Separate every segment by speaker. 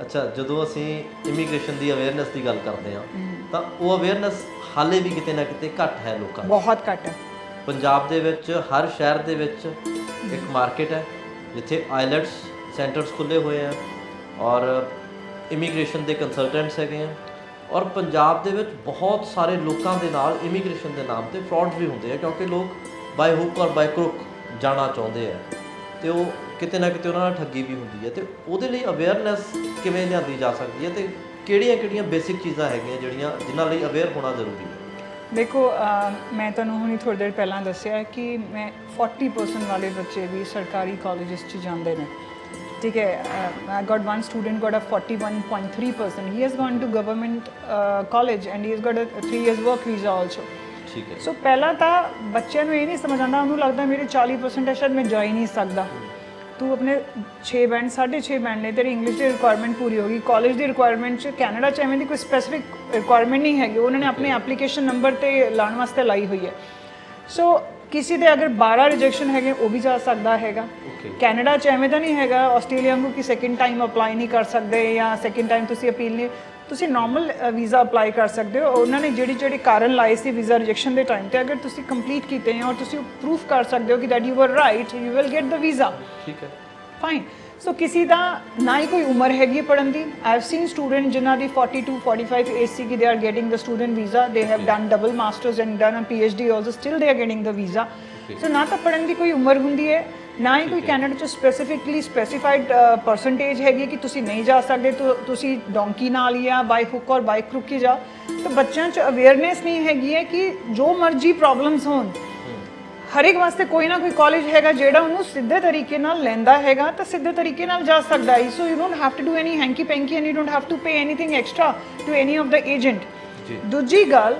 Speaker 1: ਅੱਛਾ ਜਦੋਂ ਅਸੀਂ ਇਮੀਗ੍ਰੇਸ਼ਨ ਦੀ ਅਵੇਅਰਨੈਸ ਦੀ ਗੱਲ ਕਰਦੇ ਹਾਂ ਤਾਂ ਉਹ ਅਵੇਅਰਨੈਸ ਹਾਲੇ ਵੀ ਕਿਤੇ ਨਾ ਕਿਤੇ ਘੱਟ ਹੈ ਲੋਕਾਂ ਦੀ
Speaker 2: ਬਹੁਤ ਘੱਟ। ਹੈ
Speaker 1: ਪੰਜਾਬ ਦੇ ਵਿੱਚ ਹਰ ਸ਼ਹਿਰ ਦੇ ਵਿੱਚ ਇੱਕ ਮਾਰਕੀਟ ਹੈ ਜਿੱਥੇ ਆਈਲੈਟਸ ਸੈਂਟਰਸ ਖੁੱਲੇ ਹੋਏ ਆ ਔਰ ਇਮੀਗ੍ਰੇਸ਼ਨ ਦੇ ਕੰਸਲਟੈਂਟਸ ਹੈਗੇ ਆ ਔਰ ਪੰਜਾਬ ਦੇ ਵਿੱਚ ਬਹੁਤ ਸਾਰੇ ਲੋਕਾਂ ਦੇ ਨਾਲ ਇਮੀਗ੍ਰੇਸ਼ਨ ਦੇ ਨਾਮ ਤੇ ਫਰਾਡਸ ਵੀ ਹੁੰਦੇ ਆ ਕਿਉਂਕਿ ਲੋਕ ਬਾਈ ਹੁੱਕ ਔਰ ਬਾਈ ਕਰੁਕ ਜਾਣਾ ਚਾਹੁੰਦੇ ਆ। ਤੇ ਉਹ ਕਿਤੇ ਨਾ ਕਿਤੇ ਉਹਨਾਂ ਨਾਲ ਠੱਗੀ ਵੀ ਹੁੰਦੀ ਹੈ ਤੇ ਉਹਦੇ ਲਈ ਅਵੇਅਰਨੈਸ ਕਿਵੇਂ ਲਿਆਂਦੀ ਜਾ ਸਕਦੀ ਹੈ ਤੇ ਕਿਹੜੀਆਂ-ਕਿਹੜੀਆਂ ਬੇਸਿਕ ਚੀਜ਼ਾਂ ਹੈਗੀਆਂ ਜਿਹੜੀਆਂ ਜਿਨ੍ਹਾਂ ਲਈ ਅਵੇਅਰ ਹੋਣਾ ਜ਼ਰੂਰੀ ਹੈ?
Speaker 2: ਦੇਖੋ ਮੈਂ ਤੁਹਾਨੂੰ ਹੁਣੀ ਥੋੜੀ ਦੇਰ ਪਹਿਲਾਂ ਦੱਸਿਆ ਕਿ ਮੈਂ 40% ਵਾਲੇ ਬੱਚੇ ਵੀ ਸਰਕਾਰੀ ਕਾਲਜਸ 'ਚ ਜਾਂਦੇ ਨੇ। ਠੀਕ ਹੈ I got one student got a 41.3% he has gone to government college and he has got a 3 years work visa also
Speaker 1: ਠੀਕ ਹੈ।
Speaker 2: ਸੋ ਪਹਿਲਾਂ ਤਾਂ ਬੱਚਿਆਂ ਨੂੰ ਇਹ ਨਹੀਂ ਸਮਝ ਆਉਂਦਾ ਉਹਨੂੰ ਲੱਗਦਾ ਮੇਰੇ 40% ਹੈ ਸ਼ਾਇਦ ਮੈਂ ਜਾ ਹੀ ਨਹੀਂ ਸਕਦਾ। ਤੂੰ ਆਪਣੇ 6 ਬੈਂਡ 6.5 ਬੈਂਡ ਨੇ ਤੇਰੀ ਇੰਗਲਿਸ਼ ਦੀ ਰਿਕੁਆਇਰਮੈਂਟ ਪੂਰੀ ਹੋਗੀ ਕਾਲਜ ਦੀ ਰਿਕੁਆਇਰਮੈਂਟ ਚ ਕੈਨੇਡਾ ਚ ਐਵੇਂ ਦੀ ਕੋਈ ਸਪੈਸੀਫਿਕ ਰਿਕੁਆਇਰਮੈਂਟ ਨਹੀਂ ਹੈਗੀ। ਉਹਨਾਂ ਨੇ ਆਪਣੇ ਐਪਲੀਕੇਸ਼ਨ ਨੰਬਰ ਤੇ ਲਾਉਣ ਵਾਸਤੇ ਲਾਈ ਹੋਈ ਹੈ। ਸੋ ਕਿਸੇ ਦੇ ਅਗਰ 12 ਰਿਜੈਕਸ਼ਨ ਹੈਗੇ ਉਹ ਵੀ ਜਾ ਸਕਦਾ ਹੈਗਾ। ਕੈਨੇਡਾ ਚ ਐਵੇਂ ਤਾਂ ਨਹੀਂ ਹੈਗਾ ਆਸਟ੍ਰੇਲੀਆ ਨੂੰ ਕਿ ਸੈਕਿੰਡ ਟਾਈਮ ਅਪਲਾਈ ਨਹੀਂ ਕਰ ਸਕਦੇ ਜਾਂ ਸੈਕਿੰਡ ਟਾਈਮ ਤੁਸੀਂ ਅਪੀਲ ਨਹੀਂ ਤੁਸੀਂ ਨਾਰਮਲ ਵੀਜ਼ਾ ਅਪਲਾਈ ਕਰ ਸਕਦੇ ਹੋ। ਉਹਨਾਂ ਨੇ ਜਿਹੜੀ ਜਿਹੜੀ ਕਾਰਨ ਲਾਏ ਸੀ ਵੀਜ਼ਾ ਰਿਜੈਕਸ਼ਨ ਦੇ ਟਾਈਮ ਤੇ ਅਗਰ ਤੁਸੀਂ ਕੰਪਲੀਟ ਕੀਤੇ ਹੈ ਔਰ ਤੁਸੀਂ ਪ੍ਰੂਫ ਕਰ ਸਕਦੇ ਹੋ ਕਿ that you were right you will get the visa
Speaker 1: ਠੀਕ ਹੈ।
Speaker 2: ਫਾਈਨ ਸੋ ਕਿਸੇ ਦਾ ਨਾ ਹੀ ਕੋਈ ਉਮਰ ਹੈਗੀ ਪੜਨ ਦੀ। ਆਈ ਹੈਵ ਸੀਨ ਸਟੂਡੈਂਟ ਜਿਨ੍ਹਾਂ ਦੀ 42 45 ਏਜ ਸੀ ਕਿ they are getting the student visa they have done double masters and done a PhD also still they are getting the visa so ਨਾ ਤਾਂ ਪੜਨ ਦੀ ਕੋਈ ਉਮਰ ਹੁੰਦੀ ਹੈ ਨਾ ਹੀ ਕੋਈ ਕੈਨੇਡਾ ਚ ਸਪੈਸੀਫਿਕਲੀ ਸਪੈਸੀਫਾਈਡ ਪਰਸੈਂਟੇਜ ਹੈਗੀ ਕਿ ਤੁਸੀਂ ਨਹੀਂ ਜਾ ਸਕਦੇ ਤੁ- ਤੁਸੀਂ ਡੋਂਕੀ ਨਾਲ ਜਾਂ ਬਾਈ ਹੁੱਕ ਔਰ ਬਾਈ ਕ੍ਰੁਕ ਹੀ ਜਾਓ। ਤਾਂ ਬੱਚਿਆਂ ਚ ਅਵੇਅਰਨੈਸ ਨਹੀਂ ਹੈਗੀ ਹੈ ਕਿ ਜੋ ਮਰਜ਼ੀ ਪ੍ਰੋਬਲਮਸ ਹੋਣ ਹਰ ਇੱਕ ਵਾਸਤੇ ਕੋਈ ਨਾ ਕੋਈ ਕਾਲਜ ਹੈਗਾ ਜਿਹੜਾ ਉਹਨੂੰ ਸਿੱਧੇ ਤਰੀਕੇ ਨਾਲ ਲੈਂਦਾ ਹੈਗਾ ਤਾਂ ਸਿੱਧੇ ਤਰੀਕੇ ਨਾਲ ਜਾ ਸਕਦਾ ਹੈ। So you don't have to do any hanky panky and you don't have to pay anything extra to any of the agent
Speaker 1: ਜੀ।
Speaker 2: ਦੂਜੀ ਗੱਲ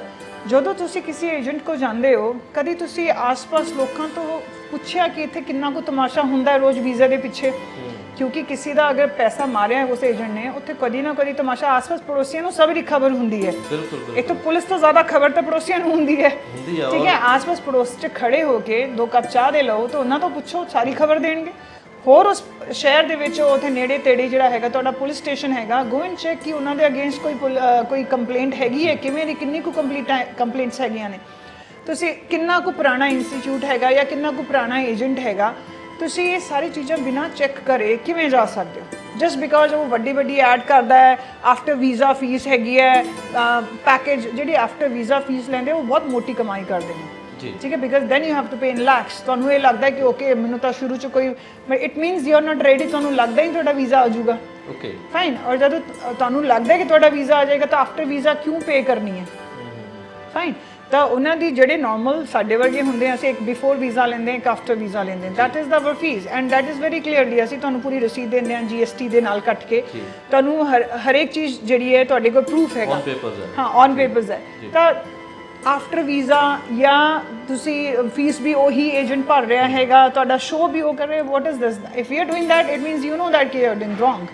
Speaker 2: ਜਦੋਂ ਤੁਸੀਂ ਕਿਸੇ ਏਜੰਟ ਕੋ ਜਾਂਦੇ ਹੋ ਕਦੀ ਤੁਸੀਂ ਆਸ-ਪਾਸ ਲੋਕਾਂ ਤੋਂ ਪੁੱਛਿਆ ਕਿ ਇੱਥੇ ਕਿੰਨਾ ਕੁ ਤਮਾਸ਼ਾ ਹੁੰਦਾ ਹੈ ਰੋਜ਼ ਵੀਜ਼ਾ ਦੇ ਪਿੱਛੇ? ਕਿਉਂਕਿ ਕਿਸੇ ਦਾ ਅਗਰ ਪੈਸਾ ਮਾਰਿਆ ਹੈ ਉਸ ਏਜੰਟ ਨੇ ਉੱਥੇ ਕਦੀ ਨਾ ਕਦੀ ਤਮਾਸ਼ਾ ਆਸ-ਪਾਸ ਪੜੋਸੀਆਂ ਨੂੰ ਸਭ ਦੀ ਖਬਰ ਹੁੰਦੀ ਹੈ।
Speaker 1: ਬਿਲਕੁਲ
Speaker 2: ਤਾਂ ਪੁਲਿਸ ਤੋਂ ਜ਼ਿਆਦਾ ਖਬਰ ਤਾਂ ਪੜੋਸੀਆਂ ਨੂੰ ਹੁੰਦੀ ਹੈ। ਠੀਕ ਹੈ ਆਸ-ਪਾਸ ਪੜੋਸ 'ਚ ਖੜੇ ਹੋ ਕੇ ਦੋ ਕੱਪ ਚਾਹ ਦੇ ਲਓ ਤਾਂ ਉਹਨਾਂ ਤੋਂ ਪੁੱਛੋ ਸਾਰੀ ਖਬਰ ਦੇਣਗੇ। ਹੋਰ ਉਸ ਸ਼ਹਿਰ ਦੇ ਵਿੱਚ ਉਥੇ ਨੇੜੇ ਤੇੜੇ ਜਿਹੜਾ ਹੈਗਾ ਤੁਹਾਡਾ ਪੁਲਿਸ ਸਟੇਸ਼ਨ ਹੈਗਾ ਗੋ ਐਂਡ ਚੈੱਕ ਕਿ ਉਹਨਾਂ ਦੇ ਅਗੇਂਸਟ ਕੋਈ ਕੋਈ ਕੰਪਲੇਂਟ ਹੈਗੀ ਹੈ? ਕਿਵੇਂ ਦੀ ਕਿੰਨੀ ਕੁ ਕੰਪਲੀਟ ਕੰਪਲੇਂਟਸ ਹੈਗੀਆਂ ਨੇ? ਤੁਸੀਂ ਕਿੰਨਾ ਕੁ ਪੁਰਾਣਾ ਇੰਸਟੀਚਿਊਟ ਹੈਗਾ ਜਾਂ ਕਿੰਨਾ ਕੁ ਪੁਰਾਣਾ ਏਜੰਟ ਹੈਗਾ ਤੁਸੀਂ ਇਹ ਸਾਰੀ ਚੀਜ਼ਾਂ ਬਿਨਾਂ ਚੈੱਕ ਕਰੇ ਕਿਵੇਂ ਜਾ ਸਕਦੇ ਹੋ? ਜਸਟ ਬਿਕਾਜ਼ ਉਹ ਵੱਡੀ ਵੱਡੀ ਐਡ ਕਰਦਾ ਹੈ ਆਫਟਰ ਵੀਜ਼ਾ ਫੀਸ ਹੈਗੀ ਹੈ ਪੈਕੇਜ ਜਿਹੜੀ ਆਫਟਰ ਵੀਜ਼ਾ ਫੀਸ ਲੈਂਦੇ ਉਹ ਬਹੁਤ ਮੋਟੀ ਕਮਾਈ ਕਰਦੇ ਨੇ।
Speaker 1: ਜੀ।
Speaker 2: ਠੀਕ ਹੈ because then you have to pay in lakhs ਤੁਹਾਨੂੰ ਇਹ ਲੱਗਦਾ ਕਿ ਓਕੇ ਮੈਨੂੰ ਤਾਂ ਸ਼ੁਰੂ ਚ ਕੋਈ it means you are not ready ਤੁਹਾਨੂੰ ਲੱਗਦਾ ਹੀ ਤੁਹਾਡਾ ਵੀਜ਼ਾ ਆ ਜਾਊਗਾ।
Speaker 1: ਓਕੇ
Speaker 2: ਫਾਈਨ ਔਰ ਜਦੋਂ ਤੁਹਾਨੂੰ ਲੱਗਦਾ ਕਿ ਤੁਹਾਡਾ ਵੀਜ਼ਾ ਆ ਜਾਏਗਾ ਤਾਂ ਆਫਟਰ ਵੀਜ਼ਾ ਕਿਉਂ ਪੇ ਕਰਨੀ ਹੈ? ਫਾਈਨ ਤਾਂ ਉਹਨਾਂ ਦੀ ਜਿਹੜੇ ਨਾਰਮਲ ਸਾਡੇ ਵਰਗੇ ਹੁੰਦੇ ਆ ਅਸੀਂ ਇੱਕ ਬਿਫੋਰ ਵੀਜ਼ਾ ਲੈਂਦੇ ਹਾਂ ਇੱਕ ਆਫਟਰ ਵੀਜ਼ਾ ਲੈਂਦੇ ਹਾਂ। That is the our fees and that is very clearly ਅਸੀਂ ਤੁਹਾਨੂੰ ਪੂਰੀ ਰਸੀਦ ਦਿੰਦੇ ਹਾਂ ਜੀਐਸਟੀ ਦੇ ਨਾਲ ਕੱਟ ਕੇ। ਤੁਹਾਨੂੰ ਹਰ ਹਰੇਕ ਚੀਜ਼ ਜਿਹੜੀ ਹੈ ਤੁਹਾਡੇ ਕੋਲ ਪ੍ਰੂਫ ਹੈਗਾ।
Speaker 1: ਔਨ ਪੇਪਰਸ ਹੈ।
Speaker 2: ਹਾਂ ਔਨ ਪੇਪਰਸ ਹੈ। ਤਾਂ ਆਫਟਰ ਵੀਜ਼ਾ ਜਾਂ ਤੁਸੀਂ ਫੀਸ ਵੀ ਉਹੀ ਏਜੰਟ ਭਰ ਰਿਹਾ ਹੈਗਾ ਤੁਹਾਡਾ ਸ਼ੋ ਵੀ ਉਹ ਕਰ ਰਿਹਾ। What is this if you are doing that it means you know that you are doing wrong